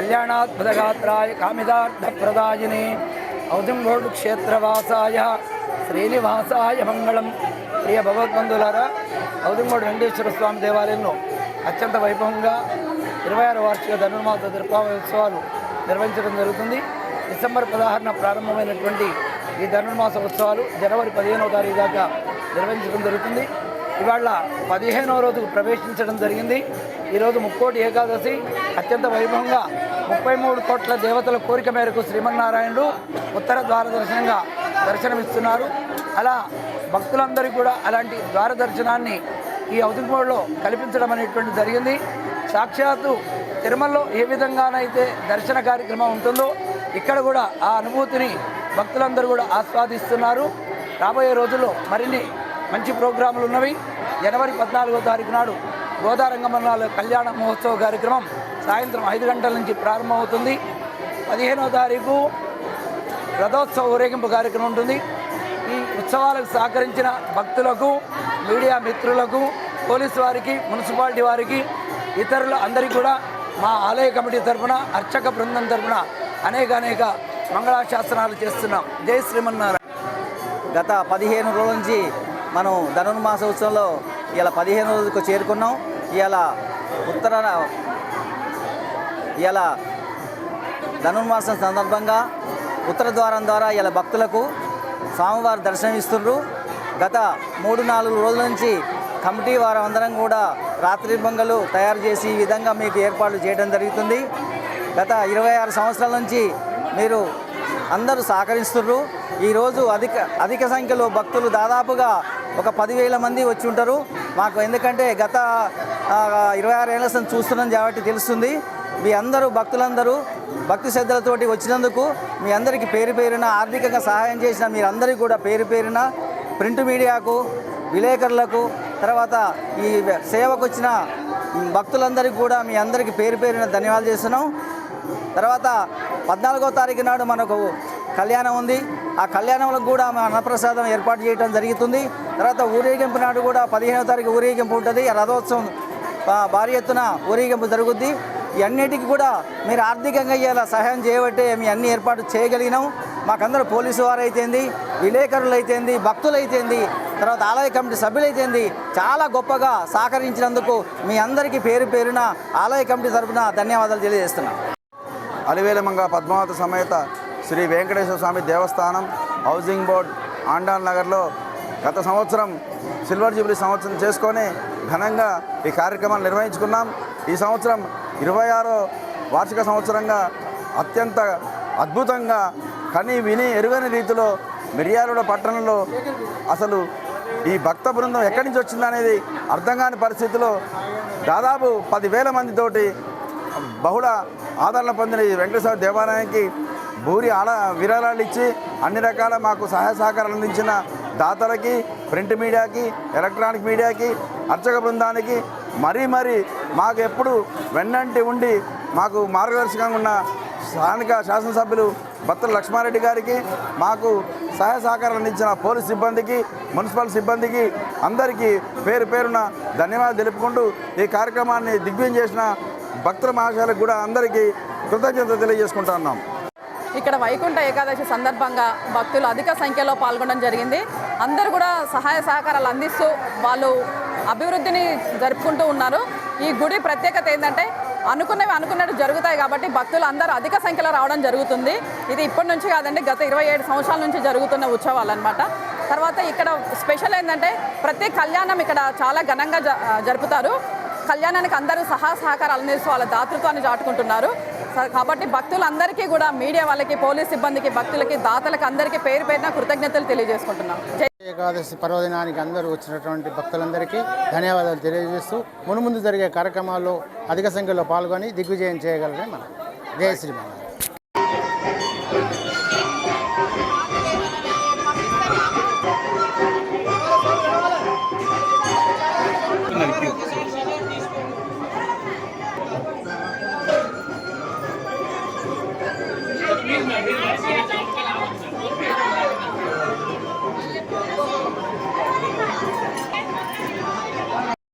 కళ్యాణాద్భుతగాత్రాయ కామిదార్థప్రదాయిని ఔదంగోడు క్షేత్రవాసాయ శ్రీనివాసాయ మంగళం ప్రియ భగవద్బంధులారా ఔదంగోడు వెంకటేశ్వర స్వామి దేవాలయంలో అత్యంత వైభవంగా ఇరవై ఆరు వార్షిక ధనుర్మాస దీపావళి ఉత్సవాలు నిర్వహించడం జరుగుతుంది. డిసెంబర్ పదహారున ప్రారంభమైనటువంటి ఈ ధనుర్మాస ఉత్సవాలు జనవరి పదిహేనవ తారీఖు దాకా నిర్వహించడం జరుగుతుంది. ఇవాళ పదిహేనవ రోజుకు ప్రవేశించడం జరిగింది. ఈరోజు ముక్కోటి ఏకాదశి అత్యంత వైభవంగా ముప్పై మూడు కోట్ల దేవతల కోరిక మేరకు శ్రీమన్నారాయణుడు ఉత్తర ద్వార దర్శనంగా దర్శనమిస్తున్నారు. అలా భక్తులందరికీ కూడా అలాంటి ద్వార దర్శనాన్ని ఈ ఔదుంకోడ్లో కల్పించడం అనేటువంటి జరిగింది. సాక్షాత్తు తిరుమలలో ఏ విధంగానైతే దర్శన కార్యక్రమం ఉంటుందో ఇక్కడ కూడా ఆ అనుభూతిని భక్తులందరూ కూడా ఆస్వాదిస్తున్నారు. రాబోయే రోజుల్లో మరిన్ని మంచి ప్రోగ్రాములు ఉన్నవి జనవరి పద్నాలుగో తారీఖు నాడు గోదారంగమన్నాల కళ్యాణ మహోత్సవ కార్యక్రమం సాయంత్రం ఐదు గంటల నుంచి ప్రారంభమవుతుంది. పదిహేనో తారీఖు రథోత్సవ ఊరేగింపు కార్యక్రమం ఉంటుంది. ఈ ఉత్సవాలకు సహకరించిన భక్తులకు మీడియా మిత్రులకు పోలీసు వారికి మున్సిపాలిటీ వారికి ఇతరులు అందరికీ కూడా మా ఆలయ కమిటీ తరఫున అర్చక బృందం తరఫున అనేక అనేక మంగళాశాసనాలు చేస్తున్నాం. జై శ్రీమన్నారాయణ. గత పదిహేను రోజుల నుంచి మనం ధనుర్మాస ఉత్సవంలో ఇలా పదిహేను రోజులకు చేరుకున్నాం. ఇలా ఉత్తర ఇలా ధనుర్మాసం సందర్భంగా ఉత్తర ద్వారం ద్వారా ఇలా భక్తులకు స్వామివారు దర్శనం గత మూడు నాలుగు రోజుల నుంచి కమిటీ వారు అందరం కూడా రాత్రి బొంగలు తయారు చేసి ఈ విధంగా మీకు ఏర్పాట్లు చేయడం జరుగుతుంది. గత ఇరవై ఆరు సంవత్సరాల నుంచి మీరు అందరూ సహకరిస్తున్నారు ఈరోజు అధిక అధిక సంఖ్యలో భక్తులు దాదాపుగా ఒక పదివేల మంది వచ్చి ఉంటారు. మాకు ఎందుకంటే గత ఇరవై ఆరు ఏళ్ళ చూస్తున్నాం కాబట్టి తెలుస్తుంది. మీ అందరూ భక్తులందరూ భక్తి శ్రద్ధలతోటి వచ్చినందుకు మీ అందరికీ పేరు పేరున ఆర్థికంగా సహాయం చేసిన మీరందరికీ కూడా పేరు పేరున ప్రింట్ మీడియాకు విలేకరులకు తర్వాత ఈ సేవకు వచ్చిన భక్తులందరికీ కూడా మీ అందరికీ పేరు పేరున ధన్యవాదాలు చేస్తున్నాం. తర్వాత పద్నాలుగో తారీఖు నాడు మనకు కళ్యాణం ఉంది. ఆ కళ్యాణంలో కూడా మా అన్నప్రసాదం ఏర్పాటు చేయడం జరుగుతుంది. తర్వాత ఊరేగింపు నాడు కూడా పదిహేనో తారీఖు ఊరేగింపు ఉంటుంది. రథోత్సవం భారీ ఎత్తున ఊరేగింపు జరుగుద్ది. ఇవన్నిటికి కూడా మీరు ఆర్థికంగా ఇలా సహాయం చేయబట్టే మీ అన్ని ఏర్పాటు చేయగలిగినాం. మాకందరూ పోలీసు వారు అయితేంది విలేకరులు అయితేంది భక్తులు అయితేంది తర్వాత ఆలయ కమిటీ సభ్యులు అయితేంది చాలా గొప్పగా సహకరించినందుకు మీ అందరికీ పేరు పేరున ఆలయ కమిటీ తరపున ధన్యవాదాలు తెలియజేస్తున్నాం. అలివేలమంగ పద్మావతి సమేత శ్రీ వెంకటేశ్వర స్వామి దేవస్థానం హౌసింగ్ బోర్డ్ ఆండాల్ నగర్లో గత సంవత్సరం సిల్వర్ జూబ్లీ సంవత్సరం చేసుకొని ఘనంగా ఈ కార్యక్రమాలు నిర్వహించుకున్నాం. ఈ సంవత్సరం ఇరవై ఆరో వార్షిక సంవత్సరంగా అత్యంత అద్భుతంగా కని విని ఎరుగని రీతిలో మిర్యాలగూడ పట్టణంలో అసలు ఈ భక్త బృందం ఎక్కడి నుంచి వచ్చిందనేది అర్థం కాని పరిస్థితిలో దాదాపు పదివేల మందితోటి బహుళ ఆదరణ పొందిన ఈ వెంకటేశ్వర దేవాలయానికి భూరి ఆడ విరాళాలు ఇచ్చి అన్ని రకాల మాకు సహాయ సహకారాలు అందించిన దాతలకి ప్రింట్ మీడియాకి ఎలక్ట్రానిక్ మీడియాకి అర్చక బృందానికి మరీ మరీ మాకు ఎప్పుడు వెన్నంటి ఉండి మాకు మార్గదర్శకంగా ఉన్న స్థానిక శాసనసభ్యులు భత్తుల లక్ష్మారెడ్డి గారికి మాకు సహాయ సహకారాలు అందించిన పోలీస్ సిబ్బందికి మున్సిపల్ సిబ్బందికి అందరికీ పేరు పేరున ధన్యవాదాలు తెలుపుకుంటూ ఈ కార్యక్రమాన్ని దిగ్విజయం చేసిన భక్తుల మహాశయాలకు కూడా అందరికీ కృతజ్ఞత తెలియజేసుకుంటా ఉన్నాం. ఇక్కడ వైకుంఠ ఏకాదశి సందర్భంగా భక్తులు అధిక సంఖ్యలో పాల్గొనడం జరిగింది. అందరూ కూడా సహాయ సహకారాలు అందిస్తూ వాళ్ళు అభివృద్ధిని జరుపుకుంటూ ఉన్నారు. ఈ గుడి ప్రత్యేకత ఏంటంటే అనుకున్నవి అనుకున్నట్టు జరుగుతాయి కాబట్టి భక్తులు అందరూ అధిక సంఖ్యలో రావడం జరుగుతుంది. ఇది ఇప్పటి నుంచి కాదండి గత ఇరవై ఏడు సంవత్సరాల నుంచి జరుగుతున్న ఉత్సవాలు అనమాట తర్వాత ఇక్కడ స్పెషల్ ఏంటంటే ప్రతి కళ్యాణం ఇక్కడ చాలా ఘనంగా జ- జరుపుతారు. కళ్యాణానికి అందరూ సహా సహకారాలు అందిస్తూ వాళ్ళ దాతృత్వాన్ని చాటుకుంటున్నారు. కాబట్టి భక్తులందరికీ కూడా మీడియా వాళ్ళకి పోలీస్ సిబ్బందికి భక్తులకి దాతలకు అందరికీ పేరు పేరున కృతజ్ఞతలు తెలియజేసుకుంటున్నాం. ఏకాదశి పర్వదినానికి అందరూ వచ్చినటువంటి భక్తులందరికీ ధన్యవాదాలు తెలియజేస్తూ మునుముందు జరిగే కార్యక్రమాల్లో అధిక సంఖ్యలో పాల్గొని దిగ్విజయం చేయగలరని మనం జయ శ్రీమన్నారాయణ